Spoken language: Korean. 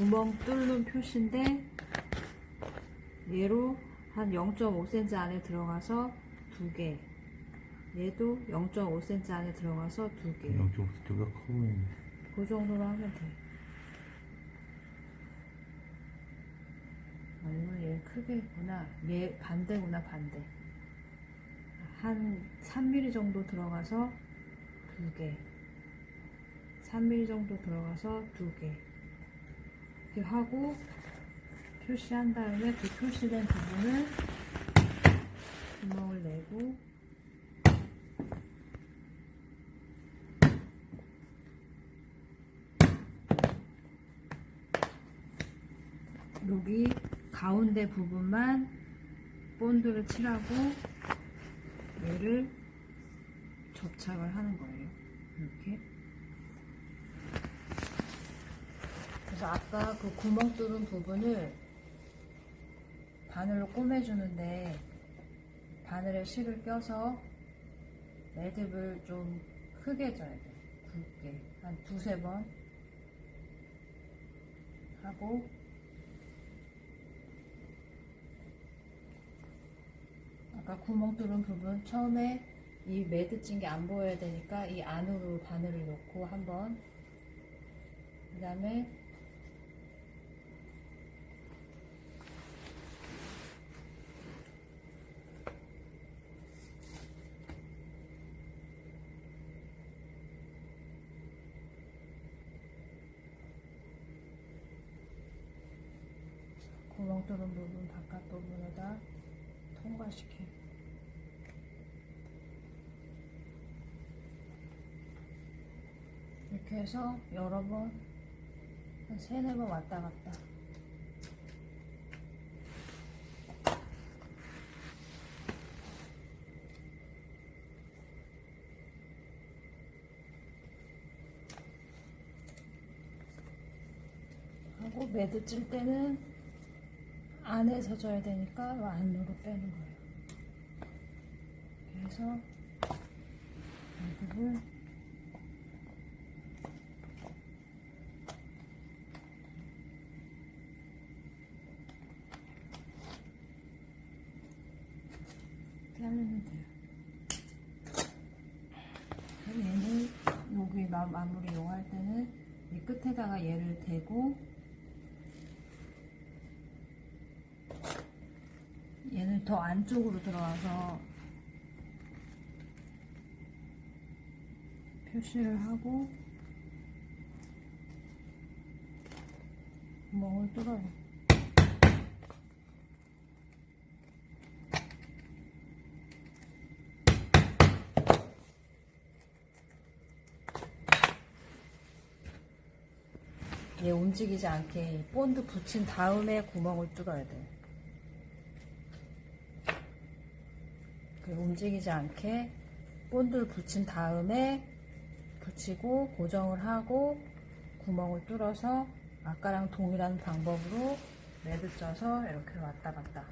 구멍 뚫는 표시인데 얘로 한 0.5cm 안에 들어가서 두 개. 얘도 0.5cm 안에 들어가서 두 개. 영쪽 두가 커 보이네. 그 정도로 하면 돼. 아니면 얘 크게 있구나. 얘 반대구나, 반대. 한 3mm 정도 들어가서 두 개. 3mm 정도 들어가서 두 개. 이렇게 하고 표시한 다음에 그 표시된 부분을 구멍을 내고 여기 가운데 부분만 본드를 칠하고 얘를 접착을 하는 거예요. 이렇게. 그래서 아까 그 구멍 뚫은 부분을 바늘로 꼬매주는데 바늘에 실을 껴서 매듭을 좀 크게 줘야 돼. 굵게. 한 두세 번 하고 아까 구멍 뚫은 부분 처음에 이 매드 찐게 안 보여야 되니까 이 안으로 바늘을 넣고 한번 그 다음에 구멍 뚫은 부분 바깥 부분에다 통과시켜. 이렇게 해서 여러 번, 한 세네 번 왔다 갔다. 하고 매드 찔 때는 안에서 져야 되니까 안으로 빼는 거예요. 그래서 매듭을 이렇게 하면 돼요. 그럼 얘는 여기 마- 마무리 용할 때는 이 끝에다가 얘를 대고 얘는 더 안쪽으로 들어가서 표시를 하고 구멍을 뚫어요. 얘 움직이지 않게 이 본드 붙인 다음에 구멍을 뚫어야 돼. 그 움직이지 않게 본드를 붙인 다음에 붙이고 고정을 하고 구멍을 뚫어서 아까랑 동일한 방법으로 매듭 쪄서 이렇게 왔다 갔다